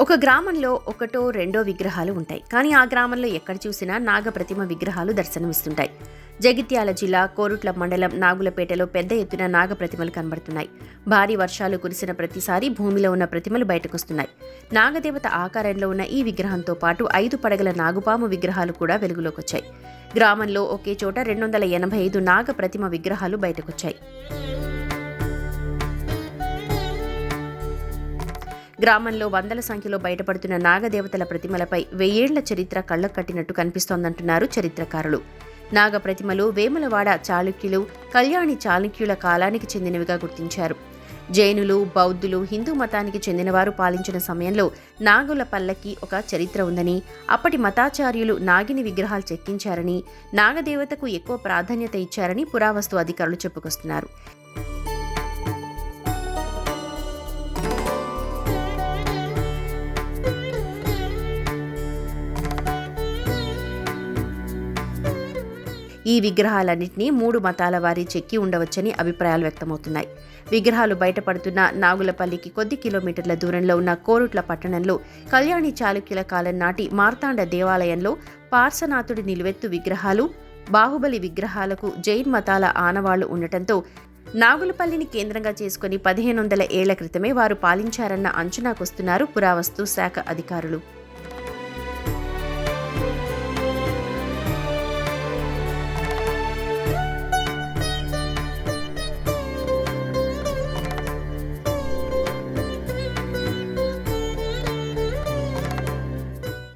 ఒక గ్రామంలో ఒకటో రెండో విగ్రహాలు ఉంటాయి. కానీ ఆ గ్రామంలో ఎక్కడ చూసినా నాగప్రతిమ విగ్రహాలు దర్శనమిస్తుంటాయి. జగిత్యాల జిల్లా కోరుట్ల మండలం నాగులపేటలో పెద్ద ఎత్తున నాగప్రతిమలు కనబడుతున్నాయి. భారీ వర్షాలు కురిసిన ప్రతిసారి భూమిలో ఉన్న ప్రతిమలు బయటకొస్తున్నాయి. నాగదేవత ఆకారంలో ఉన్న ఈ విగ్రహంతో పాటు ఐదు పడగల నాగుపాము విగ్రహాలు కూడా వెలుగులోకొచ్చాయి. గ్రామంలో ఒకే చోట రెండు వందల ఎనభై ఐదు నాగ ప్రతిమ విగ్రహాలు బయటకొచ్చాయి. గ్రామంలో వందల సంఖ్యలో బయటపడుతున్న నాగదేవతల ప్రతిమలపై వెయ్యేళ్ళ చరిత్ర కళ్ళకు కట్టినట్టు కనిపిస్తోందంటున్నారు చరిత్రకారులు. నాగ ప్రతిమలు వేములవాడ చాళుక్యులు కళ్యాణి చాళుక్యుల కాలానికి చెందినవిగా గుర్తించారు. జైనులు బౌద్ధులు హిందూ మతానికి చెందినవారు పాలించిన సమయంలో నాగుల పల్లకి ఒక చరిత్ర ఉందని అప్పటి మతాచార్యులు నాగిని విగ్రహాలు చెక్కించారని నాగదేవతకు ఎక్కువ ప్రాధాన్యత ఇచ్చారని పురావస్తు అధికారులు చెప్పుకొస్తున్నారు. ఈ విగ్రహాలన్నింటినీ మూడు మతాల వారి చెక్కి ఉండవచ్చని అభిప్రాయాలు వ్యక్తమవుతున్నాయి. విగ్రహాలు బయటపడుతున్న నాగులపల్లికి కొద్ది కిలోమీటర్ల దూరంలో ఉన్న కోరుట్ల పట్టణంలో కళ్యాణి చాళుక్యుల కాలం నాటి మార్తాండ దేవాలయంలో పార్శనాథుడి నిలువెత్తు విగ్రహాలు బాహుబలి విగ్రహాలకు జైన్ మతాల ఆనవాళ్ళు ఉండటంతో నాగులపల్లిని కేంద్రంగా చేసుకుని పదిహేను వందల ఏళ్ళ క్రితమే వారు పాలించారన్న అంచనాకొస్తున్నారు పురావస్తు శాఖ అధికారులు.